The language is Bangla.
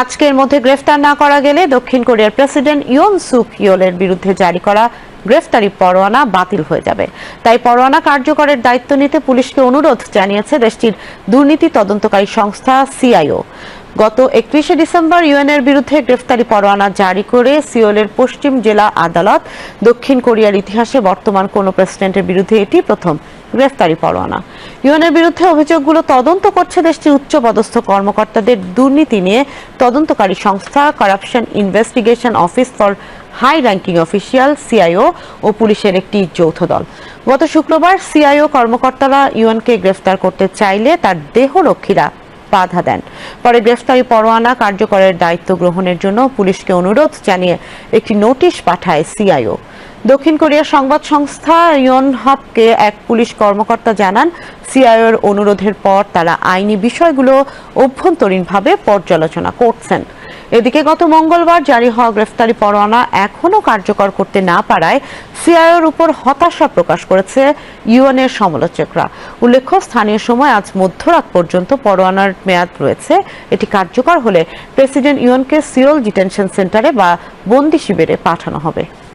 আজকের মধ্যে গ্রেফতার না করা গেলে দক্ষিণ কোরিয়ার প্রেসিডেন্ট ইয়ন সুক ইয়োলের বিরুদ্ধে জারি করা গ্রেফতারি পরোয়ানা বাতিল হয়ে যাবে। তাই পরোয়ানা কার্যকরের দায়িত্ব নিতে পুলিশকে অনুরোধ জানিয়েছে দেশটির দুর্নীতি তদন্তকারী সংস্থা সিআইও। গত একত্রিশে ডিসেম্বর ইউএনের বিরুদ্ধে গ্রেফতারি পরোয়ানা জারি করে সিওলের পশ্চিম জেলা আদালত দক্ষিণ কোরিয়ার ইতিহাসে বর্তমান কোনো প্রেসিডেন্টের বিরুদ্ধে এটি প্রথম গ্রেফতারি পরোয়ানা। ইউএনের বিরুদ্ধে অভিযোগগুলো তদন্ত করছে দেশটির উচ্চপদস্থ কর্মকর্তাদের দুর্নীতি নিয়ে তদন্তকারী সংস্থা corruption investigation office for high ranking official CIO ও পুলিশের একটি যৌথ দল। গত শুক্রবার সিআইও কর্মকর্তারা ইউএনকে গ্রেফতার করতে চাইলে তার দেহরক্ষীরা বাধা দেন। পরে গ্রেফতারি পরোয়ানা কার্যকরের দায়িত্ব গ্রহণের জন্য পুলিশকে অনুরোধ জানিয়ে একটি নোটিশ পাঠায় সিআইও দক্ষিণ কোরিয়ার সংবাদ সংস্থা ইয়নহাপকে এক পুলিশ কর্মকর্তা জানান, সিআইওর অনুরোধের পর তারা আইনি বিষয়গুলো অভ্যন্তরীণভাবে পর্যালোচনা করছেন। এদিকে গত মঙ্গলবার জারি হওয়া গ্রেফতারি পরোয়ানা এখনও কার্যকর করতে না পারায় সিআইওর উপর হতাশা প্রকাশ করেছে ইউএনের সমালোচকরা। উল্লেখ্য, স্থানীয় সময় আজ মধ্যরাত পর্যন্ত পরোয়ানার মেয়াদ রয়েছে। এটি কার্যকর হলে প্রেসিডেন্ট ইউএনকে সিওল ডিটেনশন সেন্টারে বা বন্দি শিবিরে পাঠানো হবে।